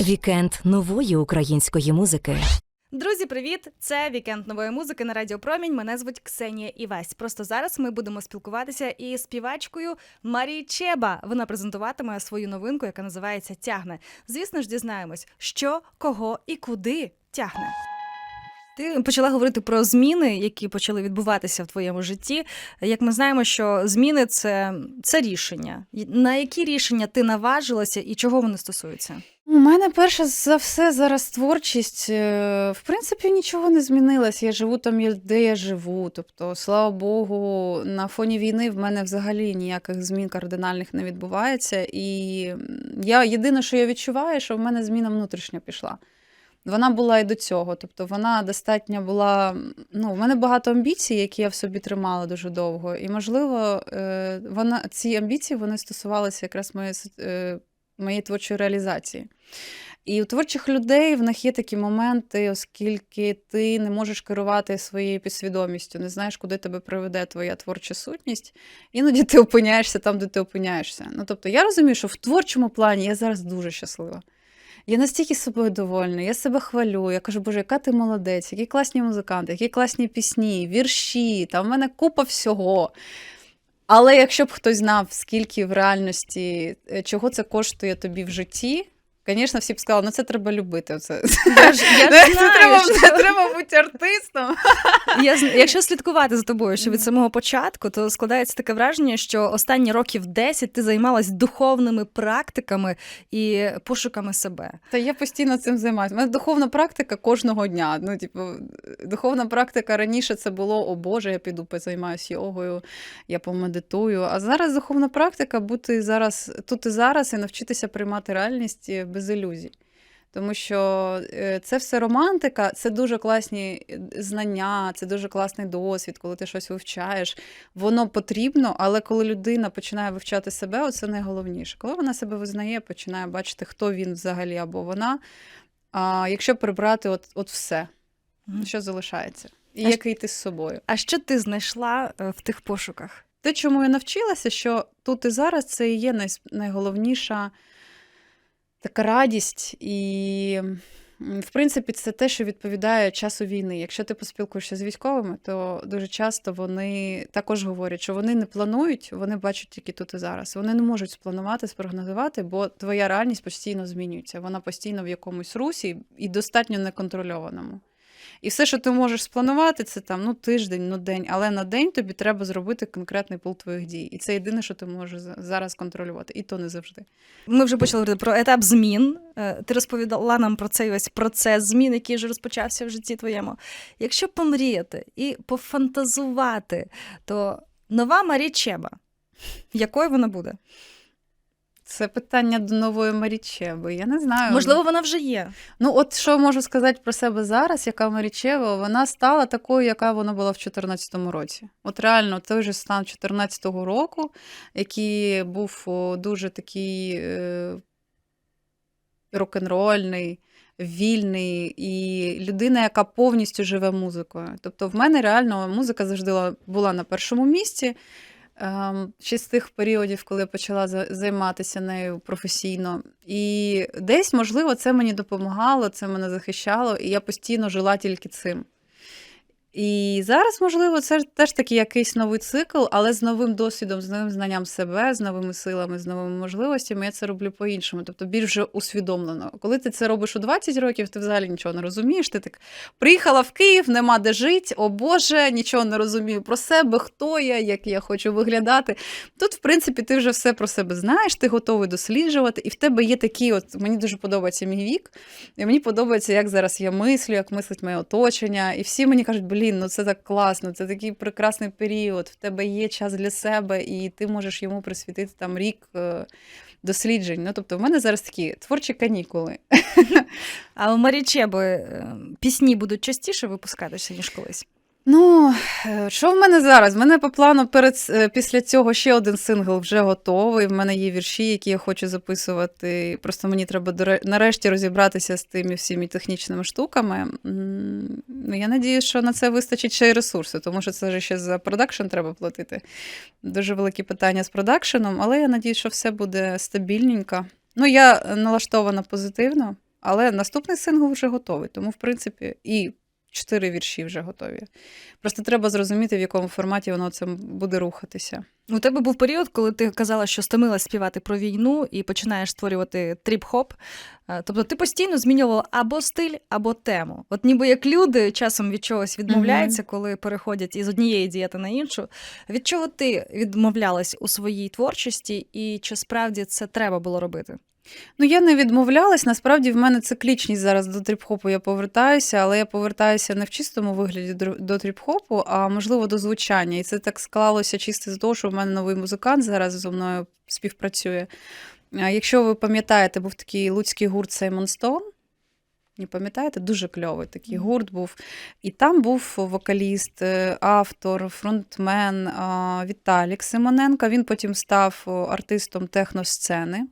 Вікенд нової української музики. Друзі, привіт! Це вікенд нової музики на Радіо Промінь. Мене звуть Ксенія Івась. Просто зараз ми будемо спілкуватися із співачкою Марії Чеба. Вона презентуватиме свою новинку, яка називається Тягне. Звісно ж, дізнаємось, що, кого і куди тягне. Ти почала говорити про зміни, які почали відбуватися в твоєму житті. Як ми знаємо, що зміни це, це рішення. На які рішення ти наважилася і чого вони стосуються? У мене перше за все зараз творчість. Е, В принципі, нічого не змінилось. Я живу там, де я живу. Тобто, слава Богу, на фоні війни в мене взагалі ніяких змін кардинальних не відбувається. І я єдине, що я відчуваю, що в мене зміна внутрішня пішла. Вона була і до цього. Тобто вона достатньо була. Ну, в мене багато амбіцій, які я в собі тримала дуже довго. І, можливо, е, вона, ці амбіції вони стосувалися якраз моєї, е, моєї творчої реалізації. І у творчих людей в них є такі моменти, оскільки ти не можеш керувати своєю підсвідомістю, не знаєш, куди тебе приведе твоя творча сутність. Іноді ти опиняєшся там, де ти опиняєшся. Ну тобто, я розумію, що в творчому плані я зараз дуже щаслива. Я настільки собою довольна, я себе хвалю. Я кажу, Боже, яка ти молодець, які класні музиканти, які класні пісні, вірші, там в мене купа всього. Але якщо б хтось знав, скільки в реальності, е, чого це коштує тобі в житті, звісно, всі б сказали, ну це треба любити. Оце. Я ж, я Ну, ж це треба, що- це треба бути артистом. Я, якщо слідкувати за тобою ще від самого початку, то складається таке враження, що останні років 10 ти займалась духовними практиками і пошуками себе. Та я постійно цим займаюся. У мене духовна практика кожного дня. Ну, типу, духовна практика раніше це було, о Боже, я піду позаймаюся йогою, я помедитую. А зараз духовна практика бути зараз тут і зараз і навчитися приймати реальність без ілюзій. Тому що е, це все романтика, це дуже класні е, знання, це дуже класний досвід, коли ти щось вивчаєш. Воно потрібно, але коли людина починає вивчати себе, оце найголовніше. Коли вона себе визнає, починає бачити, хто він взагалі або вона. А якщо прибрати от, от все, що залишається, і А який ти з собою. А що ти знайшла е, в тих пошуках? Те, чому я навчилася, що тут і зараз це і є найголовніша така радість, і, в принципі, це те, що відповідає часу війни. Якщо ти поспілкуєшся з військовими, то дуже часто вони також говорять, що вони не планують, вони бачать тільки тут і зараз. Вони не можуть спланувати, спрогнозувати, бо твоя реальність постійно змінюється. Вона постійно в якомусь русі і достатньо неконтрольованому. І все, що ти можеш спланувати, це там ну тиждень, ну день, але на день тобі треба зробити конкретний пул твоїх дій. І це єдине, що ти можеш зараз контролювати, і то не завжди. Ми вже почали говорити про етап змін. Е, Ти розповідала нам про цей ось процес змін, який вже розпочався в житті твоєму. Якщо помріяти і пофантазувати, то нова Марі Чеба, якою вона буде? Це питання до нової Марічеви. Я не знаю. Можливо, вона вже є. Ну, от що можу сказати про себе зараз, яка Марічева, вона стала такою, яка вона була в 2014 році. От реально, той же стан 2014 року, який був дуже такий е, рок-н-рольний, вільний, і людина, яка повністю живе музикою. Тобто, в мене реально музика завжди була на першому місці. Ем, Ще з тих періодів, коли я почала за- займатися нею професійно. І десь, можливо, це мені допомагало, це мене захищало, і я постійно жила тільки цим. І зараз, можливо, це теж такий якийсь новий цикл, але з новим досвідом, з новим знанням себе, з новими силами, з новими можливостями, я це роблю по-іншому, тобто більш усвідомлено. Коли ти це робиш у 20 років, ти взагалі нічого не розумієш. Ти так приїхала в Київ, нема де жити, о Боже, нічого не розумію про себе, хто я, як я хочу виглядати. Тут, в принципі, ти вже все про себе знаєш, ти готовий досліджувати, і в тебе є такі, от мені дуже подобається мій вік, і мені подобається, як зараз я мислю, як мислить моє оточення. І всі мені кажуть, блін, ну це так класно, це такий прекрасний період. В тебе є час для себе, і ти можеш йому присвятити там рік. е, Досліджень. Ну, тобто, в мене зараз такі творчі канікули. А у Марі Чеби е, пісні будуть частіше випускатися, ніж колись. Ну, е, що в мене зараз? В мене по плану перед після цього ще один сингл вже готовий. В мене є вірші, які я хочу записувати. Просто мені треба нарешті розібратися з тими всіми технічними штуками. Ну, Я надію, що на це вистачить ще й ресурсу, тому що це ж ще за продакшн треба платити. Дуже великі питання з продакшеном, але я надію, що все буде стабільненько. Ну, я налаштована позитивно, але наступний сингл вже готовий. Тому, в принципі, і чотири вірші вже готові. Просто треба зрозуміти, в якому форматі воно це буде рухатися. У тебе був період, коли ти казала, що стомилась співати про війну і починаєш створювати тріп-хоп. Е, Тобто ти постійно змінювала або стиль, або тему. От ніби як люди часом від чогось відмовляються, коли переходять із однієї дієти на іншу. Від чого ти відмовлялась у своїй творчості, і чи справді це треба було робити? Ну, я не відмовлялась. Насправді в мене циклічність зараз до тріп-хопу я повертаюся, але я повертаюся не в чистому вигляді до тріп-хопу, а можливо до звучання. І це так склалося чисто з того, що в мене новий музикант зараз зі мною співпрацює. А Якщо ви пам'ятаєте, був такий луцький гурт Сеймон Стоун. Не пам'ятаєте? Дуже кльовий такий гурт був. І там був вокаліст, е, автор, фронтмен Віталік Симоненко. Він потім став артистом техносцени.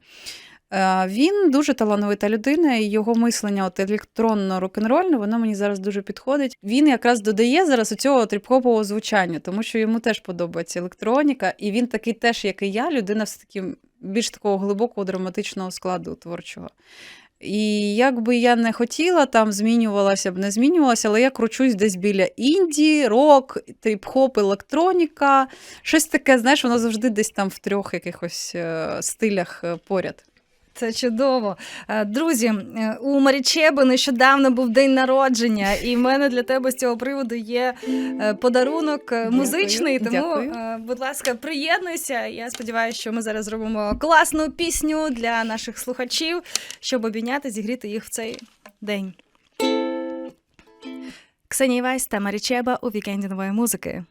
Е, Він дуже талановита людина, і його мислення от електронно-рок-н-рольне, воно мені зараз дуже підходить. Він якраз додає зараз цього тріп-хопового звучання, тому що йому теж подобається електроніка, і він такий теж, як і я, людина з таким більш такого глибокого драматичного складу творчого. І як би я не хотіла, там змінювалася б, не змінювалася, але я кручусь десь біля інді, рок, тріп-хоп, електроніка. Щось таке, знаєш, воно завжди десь там в трьох якихось е, стилях е, поряд. Це чудово. Е, Друзі, е, у Марічеби нещодавно був день народження, і в мене для тебе з цього приводу є е, подарунок е, Дякую, музичний. Тому, дякую. будь ласка, приєднуйся. Я сподіваюся, що ми зараз зробимо класну пісню для наших слухачів, щоб обійняти, зігріти їх в цей день. Ксенія Вайс та Марічеба у вікенді нової музики.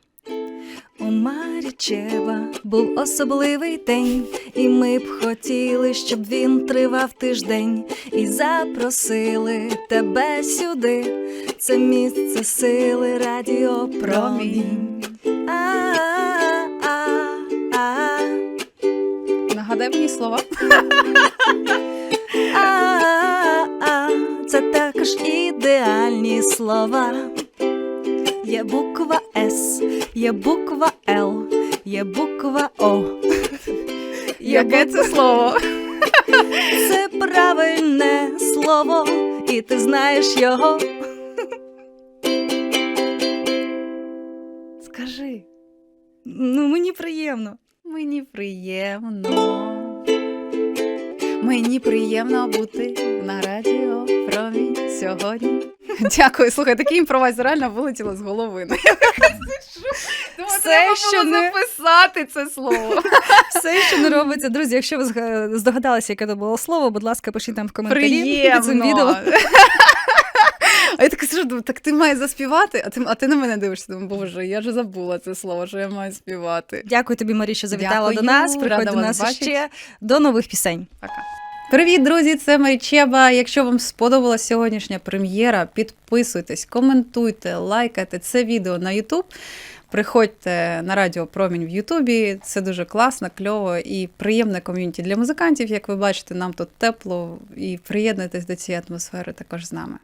У Марічеба був особливий день, і ми б хотіли, щоб він тривав тиждень, і запросили тебе сюди. Це місце сили радіопромінь. А-а-а-а. Нагадай мені слова. Це також ідеальні слова. Є буква С, є буква Л, є буква О. Є Яке це слово? Це правильне слово, і ти знаєш його. Скажи. Ну, мені приємно. Мені приємно. Мені приємно бути на радіо промінь сьогодні. Дякую. Слухай, такий імпровайз реально вилетіло з голови. Ну, я Думаю, Все, треба що було не- записати це слово. Все, що не робиться. Друзі, якщо ви зга- здогадалися, яке це було слово, будь ласка, пишіть нам в коментарі під цим відео. А я така сижу, думаю, так ти маєш заспівати, а ти, а ти на мене дивишся. Думаю, боже, я ж забула це слово, що я маю співати. Дякую тобі, Марі, що завітала Дякую, до нас. Приходь рада до вас нас бачити. ще до нових пісень. Пока. Привіт, друзі! Це Марічеба. Якщо вам сподобалась сьогоднішня прем'єра, підписуйтесь, коментуйте, лайкайте це відео на YouTube. Приходьте на радіо Промінь в Ютубі. Це дуже класно, кльово і приємне ком'юніті для музикантів. Як ви бачите, нам тут тепло і приєднуйтесь до цієї атмосфери також з нами.